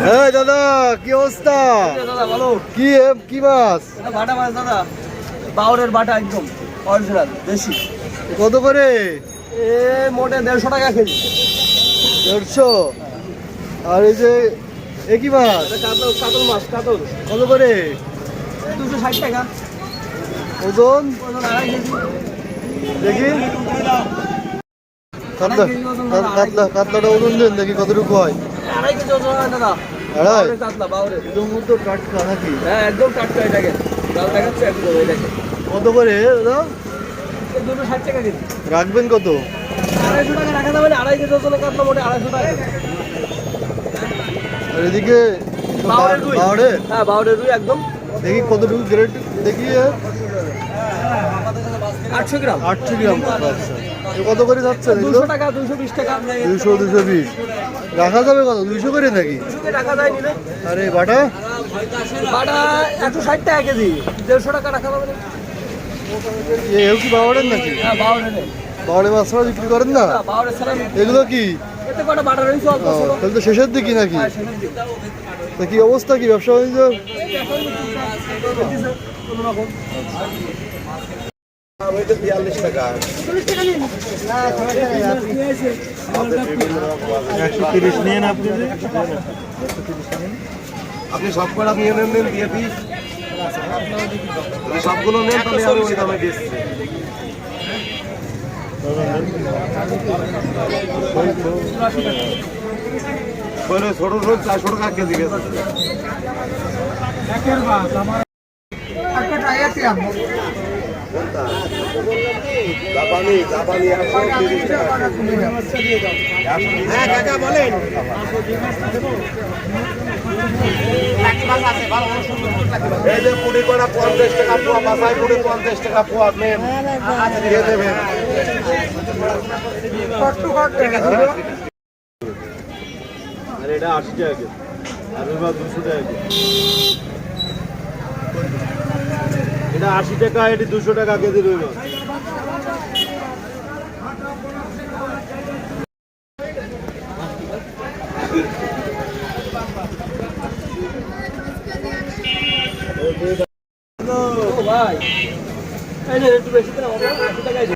এই দাদা কি অবস্থা? দাদা বলো কি এ- কি মাছ? বাটা মাছ দাদা। বাউরের বাটা একদম অরিজিনাল দেশি। কত করে? এ মোটে দেড়শো টাকা কেজি। দেড়শো? আর এই যে একই মাছ? এটা কাতল কাতল মাছ কাতল। কত করে? দুশো ষাট টাকা। ওজন? ওজন আড়াই কেজি। দেখি। কাতলা কাতলা কাতলাটা ওজন দেন দেখি কতটুকু হয়। আড়াই কেজি ওজন হয় দাদা আড়াই? কাতলা বাউরের একদম মতো টাটকা নাকি? হ্যাঁ একদম টাটকা এটাকে লাল দেখাচ্ছে একদম এটাকে কত করে দাদা এই ষাট টাকা কেজি। রাখবেন কত? আড়াইশো টাকা রাখা যাবে আড়াই কেজি কাতলা মোটে আড়াইশো টাকা। আর এদিকে হ্যাঁ বাউরের রুই একদম। দেখি কতটুকু গ্রেড দেখি এ, আটশো গ্রাম। আটশো গ্রাম আচ্ছা। কত করে যাচ্ছে দুশো টাকা দুশো বিশ টাকা দুশো দুশো বিশ। রাখা যাবে কত? দুইশো করে নাকি? আরে বাটা? বাটা একশো ষাট টাকা কেজি। দেড়শো টাকা রাখা যাবে। না এও কি বাউরের নাকি? হ্যাঁ নেই বিক্রি করেন না? এগুলো কি? তাহলে তো শেষের দিকে নাকি? হ্যাঁ, তা কি অবস্থা কি? ব্যবসা বাণিজ্য? আপনি আপনি সব কটা নিয়ে নেন নেন দিয়ে যদি সবগুলো নেন তাহলে আমি ওই দামে দিচ্ছি। ছোট ছোট চারশো টাকা কেজি গেছে। একশো হ্যাঁ কাকা বলেন। এই যে পুরি করা পঞ্চাশ টাকা পোয়া বাসায় পুরি পঞ্চাশ টাকা পোয়া নেন। দিয়ে দেবেন। আর এটা আশি টাকা আর দুশো টাকা এটা আশি টাকা এটি দুশো টাকা কেজি রইল ভাই একটু বেশি আশি টাকায়।